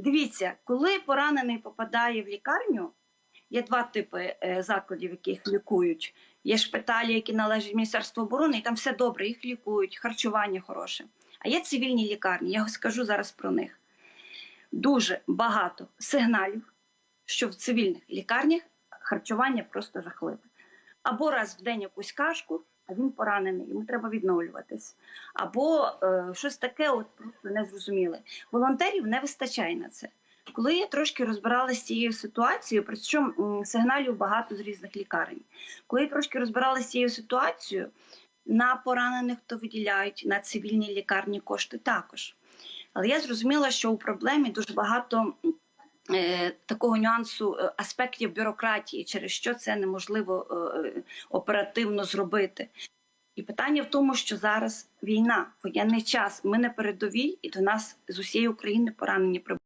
Дивіться, коли поранений попадає в лікарню, є два типи е, закладів, яких лікують. Є шпиталі, які належать Міністерству оборони, і там все добре, їх лікують, харчування хороше. А є цивільні лікарні, я скажу зараз про них. Дуже багато сигналів, що в цивільних лікарнях харчування просто жахливе. Або раз в день якусь кашку, а він поранений, йому треба відновлюватись. Або е, щось таке, от просто незрозуміле. Волонтерів не вистачає на це. Коли я трошки розбиралася з цією ситуацією, причому сигналів багато з різних лікарень. Коли я трошки розбиралася з цією ситуацією, на поранених то виділяють, на цивільні лікарні кошти також. Але я зрозуміла, що у проблемі дуже багато такого нюансу е, аспектів бюрократії, через що це неможливо е, оперативно зробити. І питання в тому, що зараз війна, воєнний час, ми на передовій, і до нас з усієї України поранені прибувають.